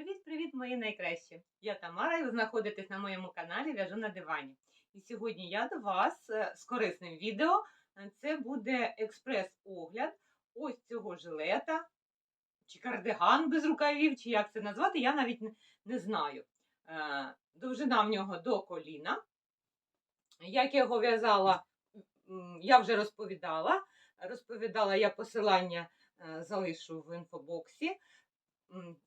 Привіт-привіт, мої найкращі! Я Тамара, і ви знаходитесь на моєму каналі В'яжу на дивані. І сьогодні я до вас е, з корисним відео. Е, Це буде експрес-огляд ось цього жилета, чи кардиган без рукавів, чи як це назвати, я навіть не, знаю. Е, Довжина в нього до коліна. Як я його в'язала, я вже розповідала. Розповідала я посилання залишу в інфобоксі.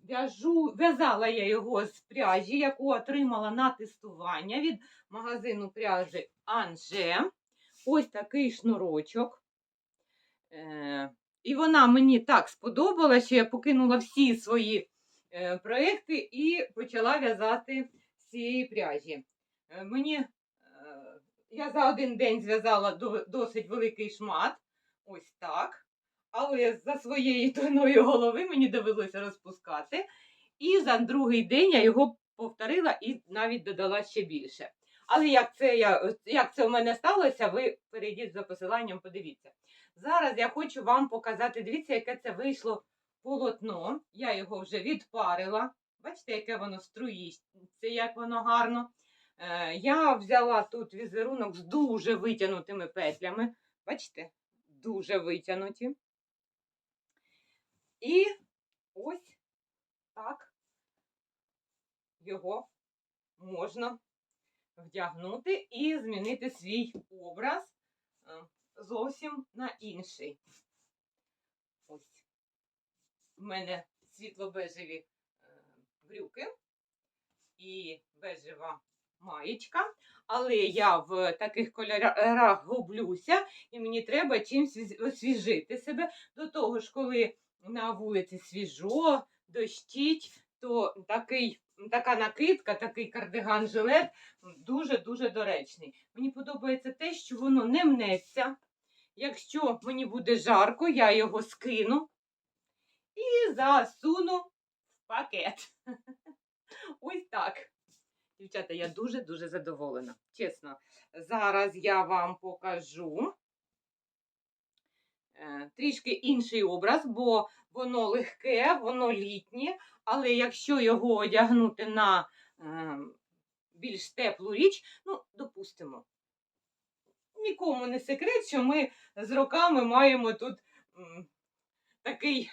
В'яжу, в'язала я його з пряжі, яку отримала на тестування від магазину пряжі Анже. Ось такий шнурочок. Е, і вона мені так сподобалася, що я покинула всі свої е, проекти і почала в'язати з цієї пряжі. Е, мені, е, я за один день зв'язала до- досить великий шмат. Ось так але за своєї тонної голови мені довелося розпускати. І за другий день я його повторила і навіть додала ще більше. Але як це я, як це у мене сталося, ви перейдіть за посиланням, подивіться. Зараз я хочу вам показати, дивіться, яке це вийшло полотно. Я його вже відпарила. Бачите, яке воно струїться, як воно гарно. Е, я взяла тут візерунок з дуже витягнутими петлями. Бачите? Дуже витягнуті. І ось так його можна вдягнути і змінити свій образ е, зовсім на інший. Ось в мене світло-бежеві е, брюки і бежева маєчка, але я в таких кольорах гублюся, і мені треба чимось освіжити себе. До того ж, коли на вулиці свіжо, дощить, то такий, така накидка, такий кардиган-жилет дуже-дуже доречний. Мені подобається те, що воно не мнеться. Якщо мені буде жарко, я його скину і засуну в пакет. Ось так. Дівчата, я дуже-дуже задоволена. Чесно, зараз я вам покажу трішки інший образ, бо воно легке, воно літнє, але якщо його одягнути на е, більш теплу річ, ну, допустимо, нікому не секрет, що ми з роками маємо тут такий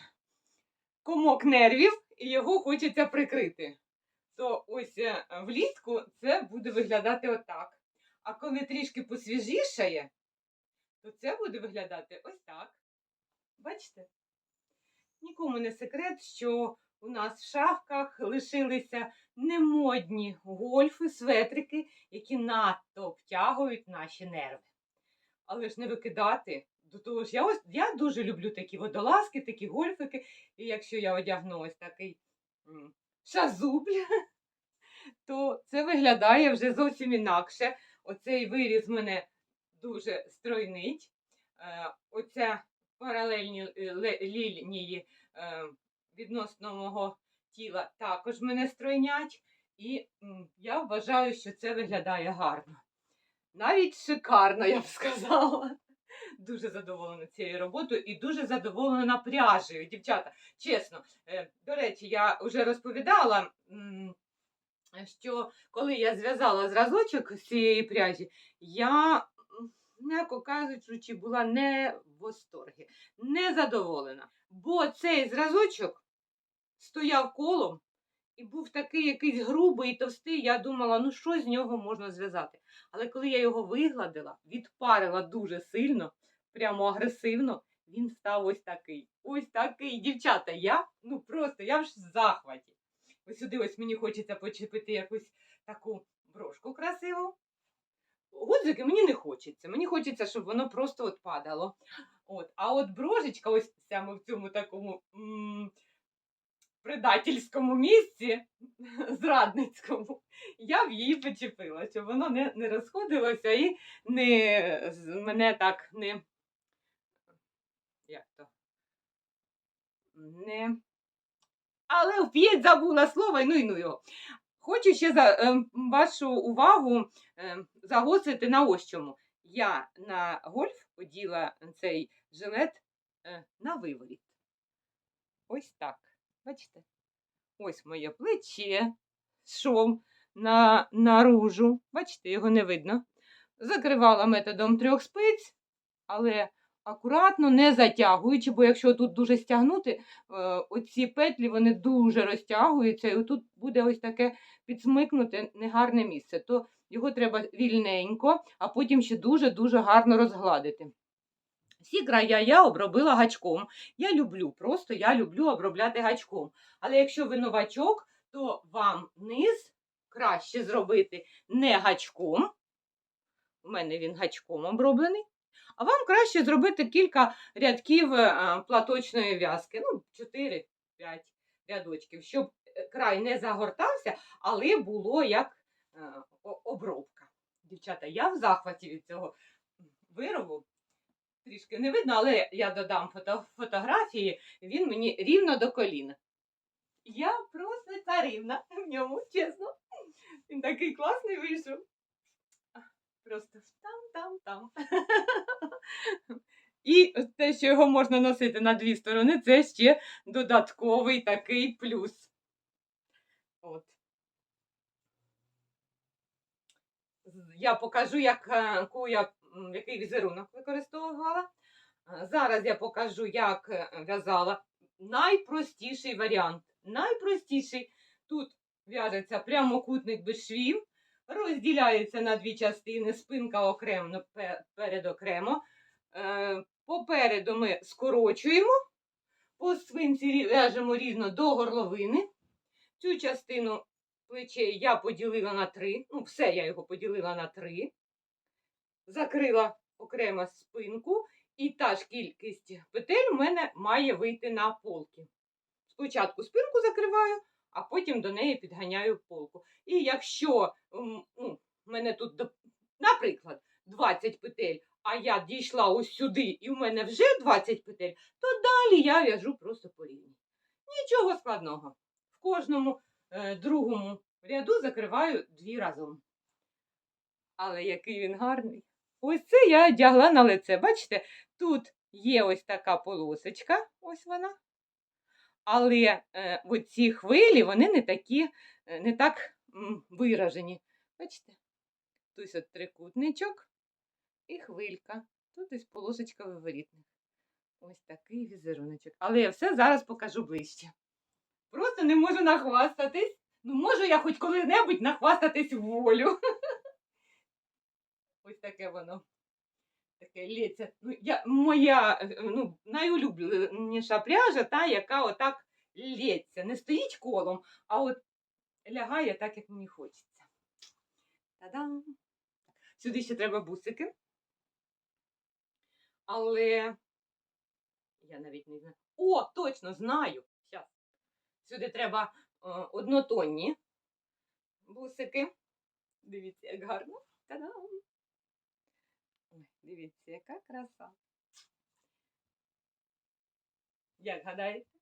комок нервів, і його хочеться прикрити. То ось е, влітку це буде виглядати отак. А коли трішки посвіжішає, то це буде виглядати ось так. Бачите? Нікому не секрет, що у нас в шафках лишилися немодні гольфи, светрики, які надто обтягують наші нерви. Але ж не викидати. До того ж, я ось я дуже люблю такі водолазки, такі гольфики. І якщо я одягну ось такий шазубль, то це виглядає вже зовсім інакше. Оцей виріз мене дуже стройнить. Е, Оця паралельні е, лінії е, відносно мого тіла також мене стройнять. І я вважаю, що це виглядає гарно. Навіть шикарно, я б сказала. Дуже задоволена цією роботою і дуже задоволена пряжею, дівчата. Чесно, до речі, я вже розповідала, що коли я зв'язала зразочок з цієї пряжі, я, м'яко кажучи, була не в восторгі, не задоволена. Бо цей зразочок стояв колом і був такий якийсь грубий і товстий. Я думала, ну що з нього можна зв'язати. Але коли я його вигладила, відпарила дуже сильно, прямо агресивно, він став ось такий. Ось такий. Дівчата, я ну просто я в захваті. Ось сюди ось мені хочеться почепити якусь таку брошку красиву. Гудзики мені не хочеться. Мені хочеться, щоб воно просто от падало. От. А от брошечка, ось саме в цьому такому м- предательському місці, зрадницькому, я в її почепила, щоб воно не, не розходилося і не, мене так не. Як то? Не. Але вп'єть забула слово, ну і ну його. Хочу ще за е, вашу увагу е, загострити на ось чому. Я на гольф оділа цей жилет е, на виворіт. Ось так. Бачите? ось моє плече, шов на, наружу. Бачите, його не видно. Закривала методом трьох спиць, але акуратно, не затягуючи, бо якщо тут дуже стягнути, е, оці петлі вони дуже розтягуються, і тут буде ось таке підсмикнуте негарне місце. То його треба вільненько, а потім ще дуже-дуже гарно розгладити. Всі края я обробила гачком. Я люблю, просто я люблю обробляти гачком. Але якщо ви новачок, то вам низ краще зробити не гачком. У мене він гачком оброблений. А вам краще зробити кілька рядків е, платочної в'язки, ну, 4-5 рядочків, щоб е, край не загортався, але було як е, обробка. Дівчата, я в захваті від цього виробу. Трішки не видно, але я додам фото, фотографії, він мені рівно до коліна. Я просто царівна в ньому, чесно. Він такий класний вийшов. Просто там-там-там. І те, що його можна носити на дві сторони, це ще додатковий такий плюс. От. Я покажу, е, яку я, який візерунок використовувала. Е, Зараз я покажу, як е, в'язала. Найпростіший варіант. Найпростіший. Тут в'яжеться прямокутник без швів, розділяється на дві частини, спинка окремо, пе- перед окремо. Е, Попереду ми скорочуємо, по спинці рі- в'яжемо рівно до горловини. Цю частину плечей я поділила на три. Ну, все я його поділила на три. Закрила окремо спинку, і та ж кількість петель у мене має вийти на полки. Спочатку спинку закриваю, а потім до неї підганяю полку. І якщо ну, мене тут, наприклад, 20 петель, а я дійшла ось сюди, і в мене вже 20 петель, то далі я в'яжу просто по рівні. Нічого складного. В кожному е, другому ряду закриваю дві разом. Але який він гарний. Ось це я одягла на лице. Бачите, тут є ось така полосочка, ось вона. Але е, оці хвилі, вони не такі, е, не так виражені. Бачите? Тут от трикутничок і хвилька. Тут ось полосочка виворітних. Ось такий візеруночок. Але я все зараз покажу ближче. Просто не можу нахвастатись. Ну, можу я хоч коли-небудь нахвастатись волю. Ось таке воно. Таке лється. Ну, я, моя е, ну, найулюбленіша пряжа, та, яка отак лється. Не стоїть колом, а от лягає так, як мені хочеться. Та-дам! Сюди ще треба бусики. Але я навіть не знаю. О, точно знаю. Щас. Сюди треба е, однотонні бусики. Дивіться, як гарно. Та-дам! Ой, дивіться, яка краса. Як гадаєте?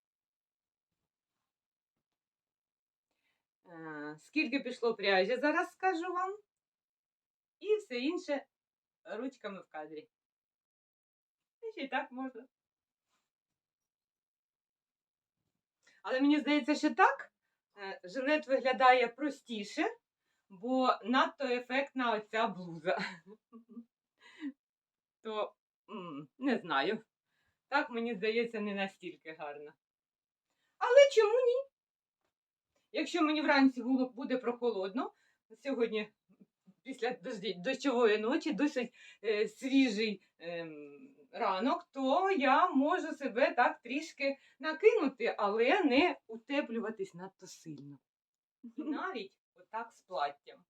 Скільки пішло пряжі, зараз скажу вам. І все інше ручками в кадрі. І ще й так можна. Але мені здається, що так е, жилет виглядає простіше, бо надто ефектна оця блуза. То м, не знаю. Так, мені здається, не настільки гарно. Але чому ні? Якщо мені вранці буде прохолодно, сьогодні після дощової ночі досить е, свіжий ем, ранок, то я можу себе так трішки накинути, але не утеплюватись надто сильно. І навіть отак з платтям.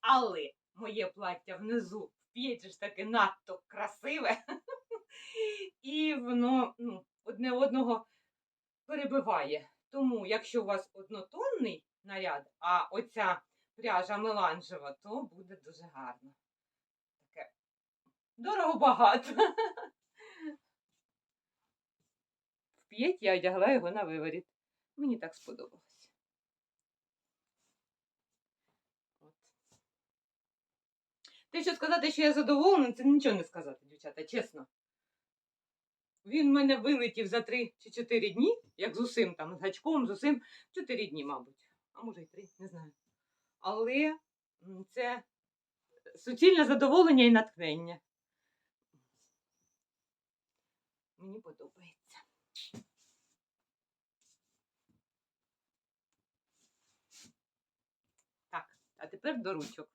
Але моє плаття внизу вп'ється ж таки надто красиве, і воно ну, одне одного перебиває. Тому, якщо у вас однотонний наряд, а оця пряжа меланжева, то буде дуже гарно. Таке дорого багато. Вп'ять я одягла його на виворіт. Мені так сподобалось. От. Те, що сказати, що я задоволена, це нічого не сказати, дівчата, чесно. Він в мене вилетів за 3 чи 4 дні, як з усім там, з гачком, з усім. 4 дні, мабуть. А може й 3, не знаю. Але це суцільне задоволення і натхнення. Мені подобається. Так, а тепер до ручок.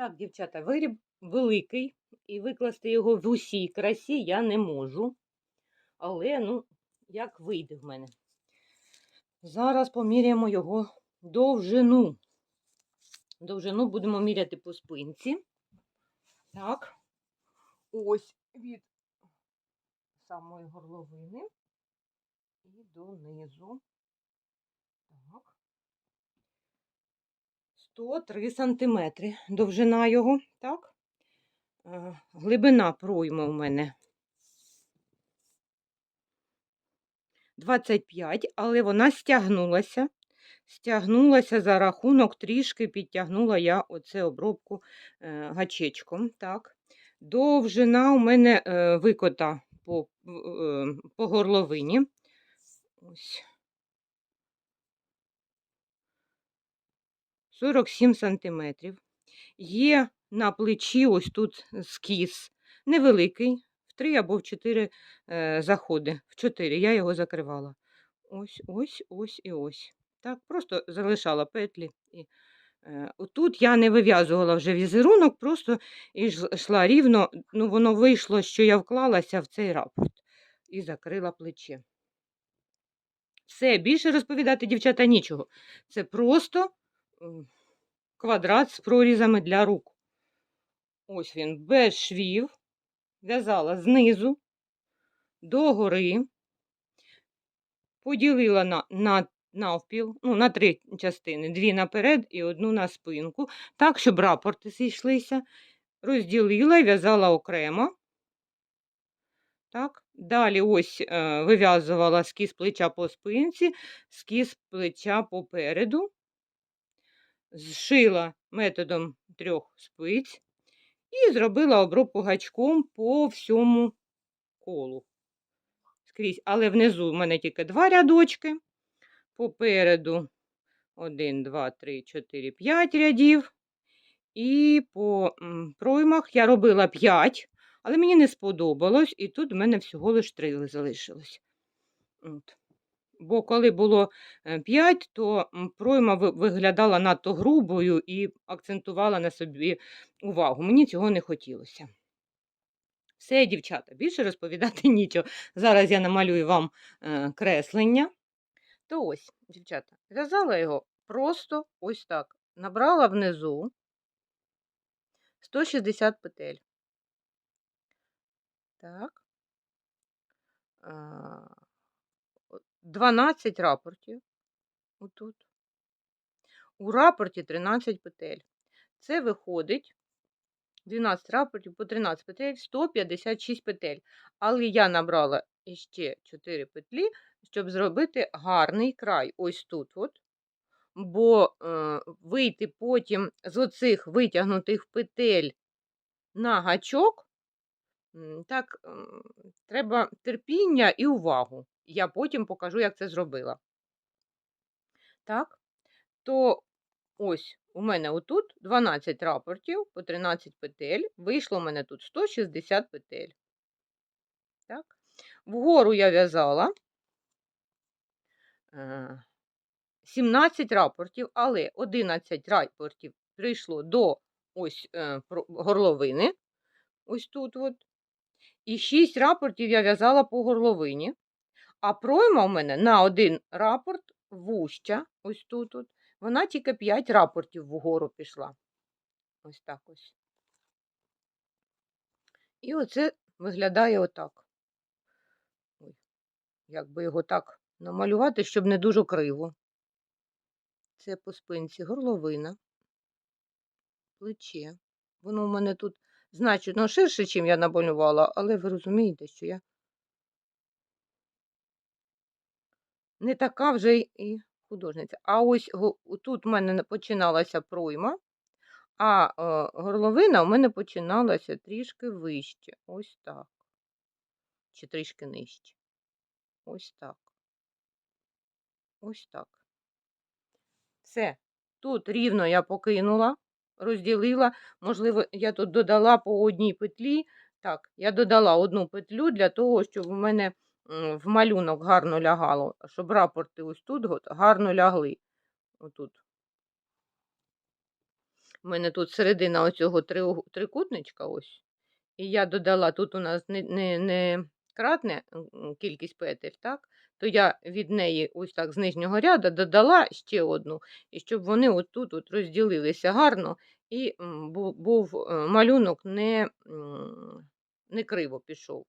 Так, дівчата, виріб великий, і викласти його в усій красі я не можу. Але, ну, як вийде в мене. Зараз поміряємо його довжину. Довжину будемо міряти по спинці. Так. Ось від самої горловини і донизу. 103 сантиметри довжина його, так? Е, Глибина пройми у мене 25, але вона стягнулася. Стягнулася за рахунок, трішки підтягнула я оце обробку е, гачечком. Так. Довжина у мене е, викота по, по горловині. Ось. 47 сантиметрів. Є на плечі ось тут скіс невеликий, в 3 або в 4 е, заходи. В 4 я його закривала. Ось, ось, ось і ось. Так, просто залишала петлі. І, е, отут я не вив'язувала вже візерунок, просто йшла рівно. Ну, воно вийшло, що я вклалася в цей рапорт і закрила плече. Все, більше розповідати, дівчата, нічого. Це просто квадрат з прорізами для рук. Ось він без швів. В'язала знизу до гори, поділила на, на, навпіл, ну, на три частини: дві наперед і одну на спинку, так, щоб рапорти зійшлися. Розділила і в'язала окремо. Так. Далі ось е, вив'язувала скіз плеча по спинці, скіз плеча попереду, зшила методом трьох спиць і зробила обробку гачком по всьому колу. Скрізь. Але внизу в мене тільки два рядочки. Попереду 1, 2, 3, 4, 5 рядів. І по проймах я робила 5, але мені не сподобалось, і тут в мене всього лиш 3 залишилось. От. Бо коли було 5, то пройма виглядала надто грубою і акцентувала на собі увагу. Мені цього не хотілося. Все, дівчата, більше розповідати нічого. Зараз я намалюю вам е, креслення. То ось, дівчата, в'язала його просто ось так. Набрала внизу 160 петель. Так. А, о- 12 рапортів. Отут. У рапорті 13 петель. Це виходить 12 рапортів по 13 петель, 156 петель. Але я набрала іще 4 петлі, щоб зробити гарний край. Ось тут. От. Бо е, вийти потім з оцих витягнутих петель на гачок, так, м, треба терпіння і увагу. Я потім покажу, як це зробила. Так, то ось у мене отут 12 рапортів по 13 петель. Вийшло у мене тут 160 петель. Так. Вгору я в'язала е, 17 рапортів, але 11 рапортів прийшло до ось е, горловини. Ось тут от. І 6 рапортів я в'язала по горловині. А пройма у мене на один рапорт вуща, ось тут. от. Вона тільки 5 рапортів вгору пішла. Ось так ось. І оце виглядає отак. Ой, як би його так намалювати, щоб не дуже криво. Це по спинці горловина, плече. Воно у мене тут значно ширше, чим я намалювала, але ви розумієте, що я не така вже і художниця. А ось тут в мене починалася пройма, а е, горловина у мене починалася трішки вище. Ось так. чи трішки нижче. Ось так. Ось так. Все. Тут рівно я покинула, розділила. Можливо, я тут додала по одній петлі. Так, я додала одну петлю для того, щоб у мене в малюнок гарно лягало, щоб рапорти ось тут от гарно лягли. Отут. У мене тут середина оцього трикутничка ось. І я додала, тут у нас не, не, не кратне кількість петель, так? То я від неї ось так з нижнього ряду додала ще одну, і щоб вони отут от розділилися гарно, і був е, малюнок не, не криво пішов.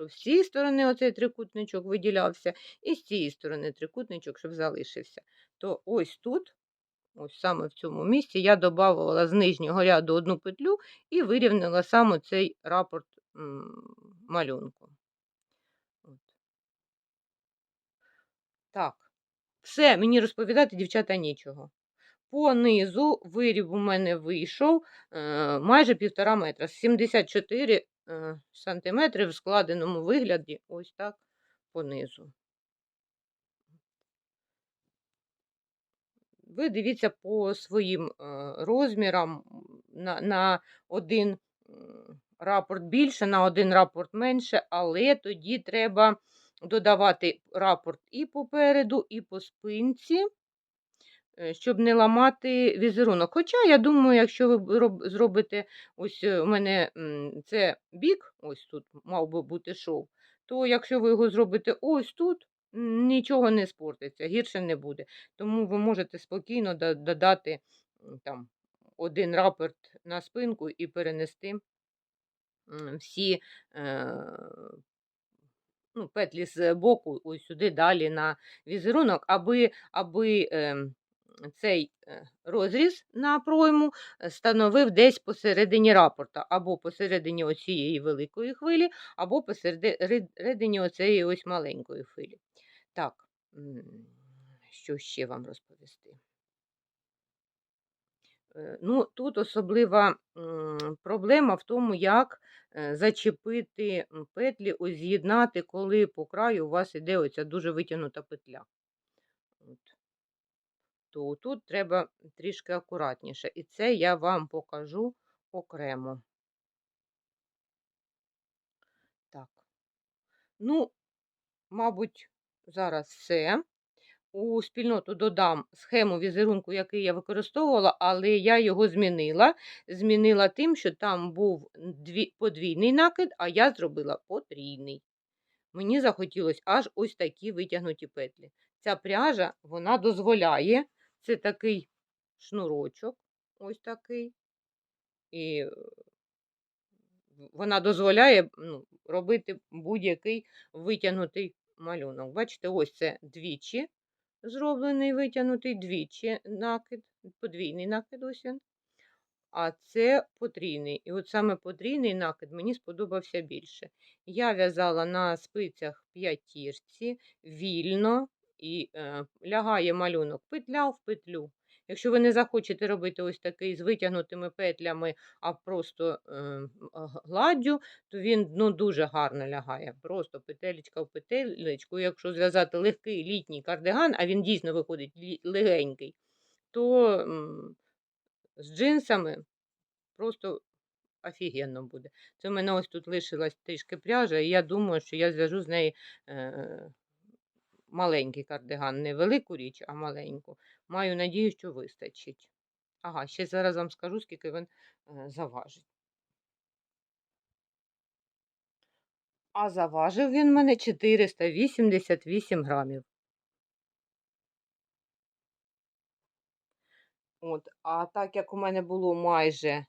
Щоб з цієї сторони оцей трикутничок виділявся, і з цієї сторони трикутничок, щоб залишився. То ось тут, ось саме в цьому місці, я додавала з нижнього ряду одну петлю і вирівняла саме цей рапорт малюнку. От. Так, все, мені розповідати, дівчата, нічого. По низу виріб у мене вийшов е, майже півтора метра, 74 е, сантиметри в складеному вигляді, ось так по низу. Ви дивіться по своїм е, розмірам на, на один рапорт більше, на один рапорт менше, але тоді треба додавати рапорт і попереду, і по спинці, щоб не ламати візерунок. Хоча, я думаю, якщо ви зробите, ось е, у мене це бік, ось тут мав би бути шов, то якщо ви його зробите ось тут, нічого не спортиться, гірше не буде. Тому ви можете спокійно додати там, один рапорт на спинку і перенести всі е, ну, петлі з боку ось сюди далі на візерунок, аби, аби ем, цей е, розріз на пройму е, становив десь посередині рапорта, або посередині оцієї великої хвилі, або посередині оцієї ось маленької хвилі. Так, що ще вам розповісти? Е, Ну, тут особлива проблема в тому, як зачепити петлі, з'єднати, коли по краю у вас іде оця дуже витягнута петля. То тут треба трішки акуратніше. І це я вам покажу окремо. Так. Ну, мабуть, зараз все. У спільноту додам схему візерунку, який я використовувала, але я його змінила. Змінила тим, що там був подвійний накид, а я зробила потрійний. Мені захотілося аж ось такі витягнуті петлі. Ця пряжа вона дозволяє, це такий шнурочок, ось такий. І е, вона дозволяє ну, робити будь-який витягнутий малюнок. Бачите, ось це двічі зроблений витягнутий двічі накид, подвійний накид ось він. А це потрійний. І от саме потрійний накид мені сподобався більше. Я в'язала на спицях п'ятірці, вільно і е, лягає малюнок петля в петлю. Якщо ви не захочете робити ось такий з витягнутими петлями, а просто е, гладдю, то він ну, дуже гарно лягає. Просто петелечка в петелечку. Якщо зв'язати легкий літній кардиган, а він дійсно виходить легенький, то м, з джинсами просто офігенно буде. Це в мене ось тут лишилась трішки пряжа, і я думаю, що я зв'яжу з неї е, маленький кардиган. Не велику річ, а маленьку. Маю надію, що вистачить. Ага, ще зараз вам скажу, скільки він е, заважить. А заважив він мене 488 грамів. От, а так як у мене було майже е,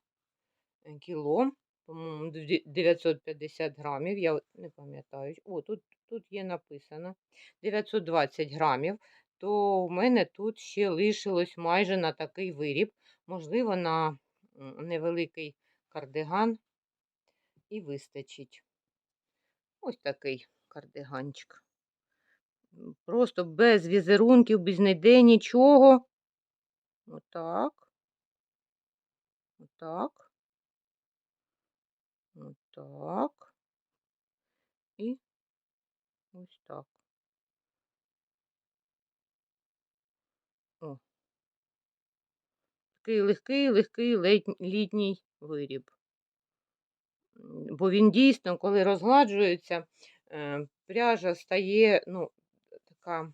кіло, по-моєму, 950 грамів, я не пам'ятаю. О, тут, тут є написано 920 грамів, то в мене тут ще лишилось майже на такий виріб, можливо, на невеликий кардиган і вистачить. Ось такий кардиганчик. Просто без візерунків, без ніде нічого. Отак. Отак так. І ось так. О. Такий легкий, легкий літній виріб. Бо він дійсно, коли розгладжується, е, пряжа стає, ну, така,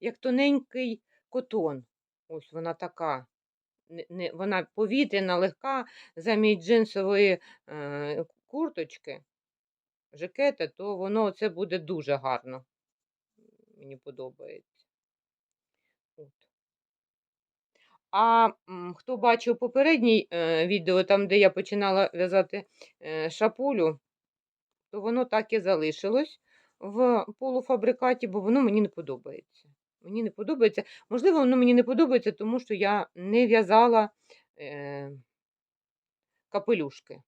як тоненький котон. Ось вона така. Не, вона повітряна, легка, замість джинсової е, курточки, жакета, то воно це буде дуже гарно. Мені подобається. От. А хто бачив попередній е, відео, там, де я починала в'язати е, шапулю, то воно так і залишилось в полуфабрикаті, бо воно мені не подобається. Мені не подобається. Можливо, воно мені не подобається, тому що я не в'язала е, капелюшки.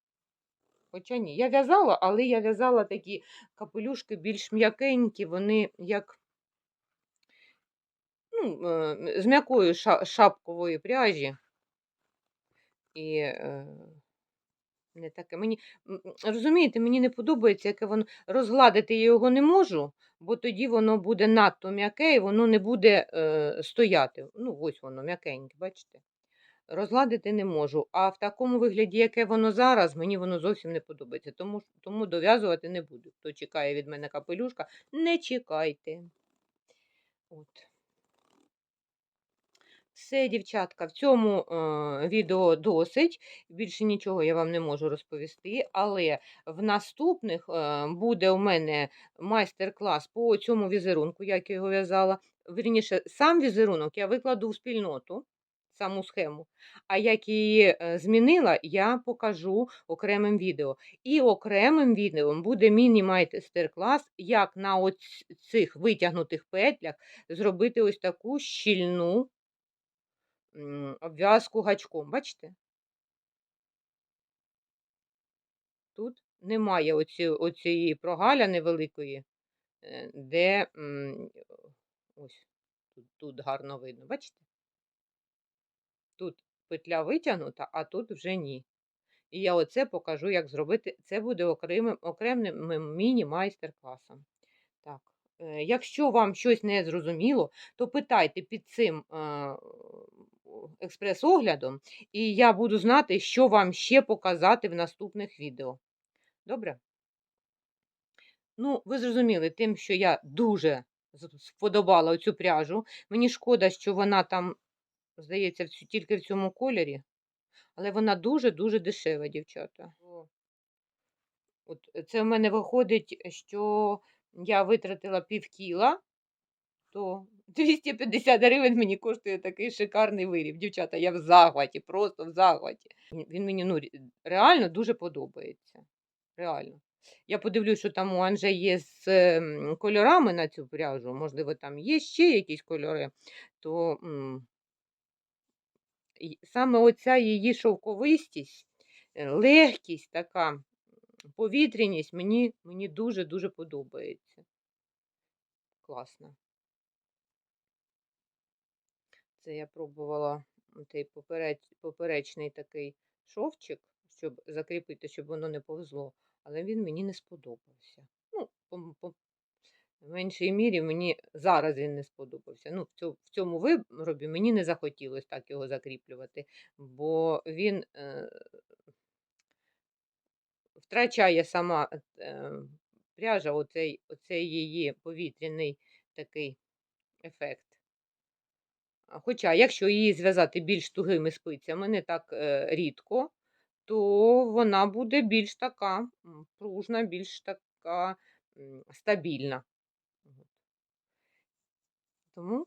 Хоча ні, я в'язала, але я в'язала такі капелюшки більш м'якенькі, вони як ну, е, з м'якої ша- шапкової пряжі. І е, не таке. Мені, розумієте, мені не подобається, яке воно розгладити я його не можу, бо тоді воно буде надто м'яке і воно не буде е, стояти. Ну, ось воно м'якеньке, бачите? Розгладити не можу. А в такому вигляді, яке воно зараз, мені воно зовсім не подобається. Тому, тому дов'язувати не буду. Хто чекає від мене капелюшка, не чекайте. От. Все, дівчатка, в цьому е, відео досить. Більше нічого я вам не можу розповісти, але в наступних е, буде у мене майстер-клас по цьому візерунку, як я його в'язала. Вірніше, сам візерунок я викладу в спільноту, саму схему. А як її е, змінила, я покажу окремим відео. І окремим відео буде міні-майстер-клас, як на оць- цих витягнутих петлях зробити ось таку щільну обв'язку гачком. Бачите? Тут немає оці, оцієї прогаляни великої, е, де ось тут, тут гарно видно. Бачите? Тут петля витягнута, а тут вже ні. І я оце покажу, як зробити. Це буде окремим, окремим міні-майстер-класом. Так. е, Якщо вам щось не зрозуміло, то питайте під цим е, експрес-оглядом, і я буду знати, що вам ще показати в наступних відео. Добре? Ну, ви зрозуміли, тим, що я дуже сподобала оцю пряжу. Мені шкода, що вона там, здається, тільки в цьому кольорі, але вона дуже-дуже дешева, дівчата. От е, це в мене виходить, що я витратила пів кіла, то 250 гривень мені коштує такий шикарний виріб. Дівчата, я в захваті, просто в захваті. Він мені ну, реально дуже подобається. Реально. Я подивлюсь, що там у Анже є з ем, кольорами на цю пряжу. Можливо, там є ще якісь кольори, то м, саме оця її шовковистість, е, легкість така, повітряність мені, мені дуже-дуже подобається. Класно. Це я пробувала цей попереч, поперечний такий шовчик, щоб закріпити, щоб воно не повзло, але він мені не сподобався. Ну, по, по в меншій мірі мені зараз він не сподобався. Ну, в цьому виробі мені не захотілося так його закріплювати, бо він е, втрачає сама е, пряжа, оцей, оцей її повітряний такий ефект. Хоча, якщо її зв'язати більш тугими спицями, не так е, рідко, то вона буде більш така пружна, більш така стабільна. Тому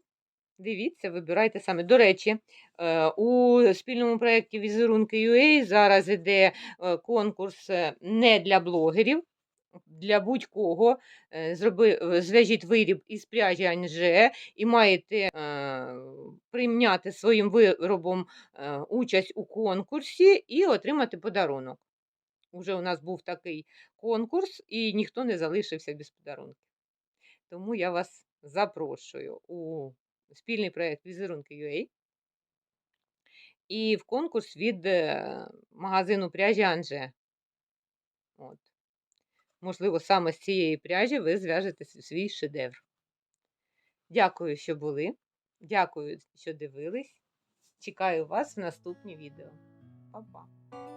дивіться, вибирайте саме. До речі, е, у спільному проєкті Візерунки UA зараз іде е, конкурс не для блогерів, для будь-кого. Е, е, зв'яжіть виріб із пряжі Анже і маєте е, прийняти своїм виробом е, участь у конкурсі і отримати подарунок. Уже у нас був такий конкурс, і ніхто не залишився без подарунків. Тому я вас запрошую у спільний проєкт Візерунки UA і в конкурс від е, магазину пряжі Анже. От. Можливо, саме з цієї пряжі ви зв'яжете свій шедевр. Дякую, що були. Дякую, що дивились. Чекаю вас в наступні відео. Па-па!